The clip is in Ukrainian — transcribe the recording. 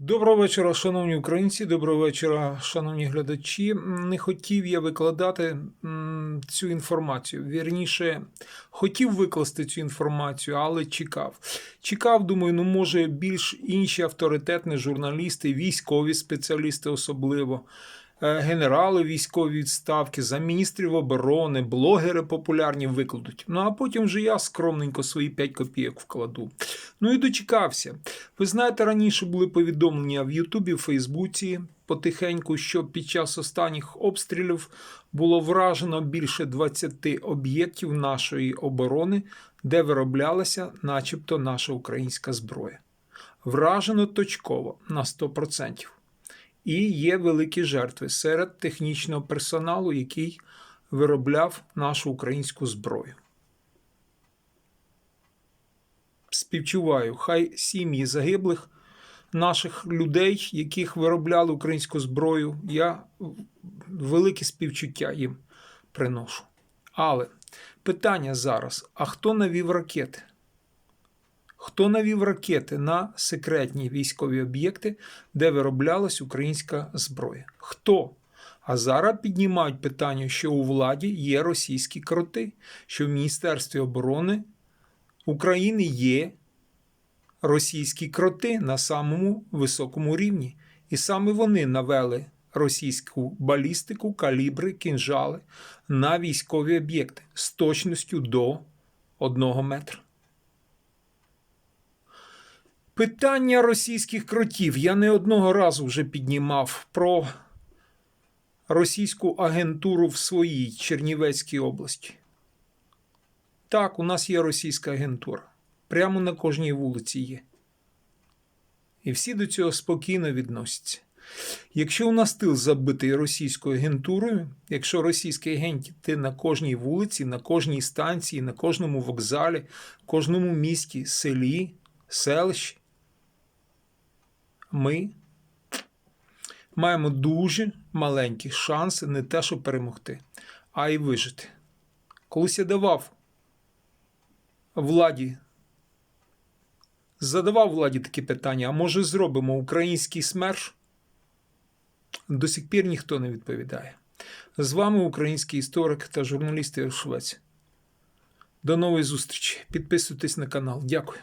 Доброго вечора, шановні українці. Доброго вечора, шановні глядачі. Не хотів я викладати цю інформацію. Вірніше, хотів викласти цю інформацію, але чекав. Чекав, думаю, ну може більш інші авторитетні журналісти, військові спеціалісти особливо. Е, Генерали військові відставки, замміністрів оборони, блогери популярні викладуть. Ну а потім вже я скромненько свої 5 копійок вкладу. Ну і дочекався. Ви знаєте, раніше були повідомлення в Ютубі, в Фейсбуці потихеньку, що під час останніх обстрілів було вражено більше 20 об'єктів нашої оборони, де вироблялася, начебто, наша українська зброя. Вражено точково на 100%. І є великі жертви серед технічного персоналу, який виробляв нашу українську зброю. співчуваю. Хай сім'ї загиблих наших людей, яких виробляли українську зброю, я велике співчуття їм приношу. Але питання зараз: а хто навів ракети? Хто навів ракети на секретні військові об'єкти, де вироблялась українська зброя? Хто? А зараз піднімають питання, що у владі є російські кроти, що в Міністерстві оборони України є російські кроти на самому високому рівні, і саме вони навели російську балістику, калібри, кінжали на військові об'єкти з точністю до одного метра. Питання російських кротів я не одного разу вже піднімав про російську агентуру в своїй Чернівецькій області. Так, у нас є російська агентура. Прямо на кожній вулиці є. І всі до цього спокійно відносяться. Якщо у нас тил забитий російською агентурою, якщо російські агенти на кожній вулиці, на кожній станції, на кожному вокзалі, кожному місті, селі, селищі, ми маємо дуже маленькі шанси не те, щоб перемогти, а й вижити. Колись я давав владі. Задавав владі такі питання: а може зробимо український смерш? До сих пір ніхто не відповідає. З вами український історик та журналіст Швець. До нової зустрічі. Підписуйтесь на канал. Дякую.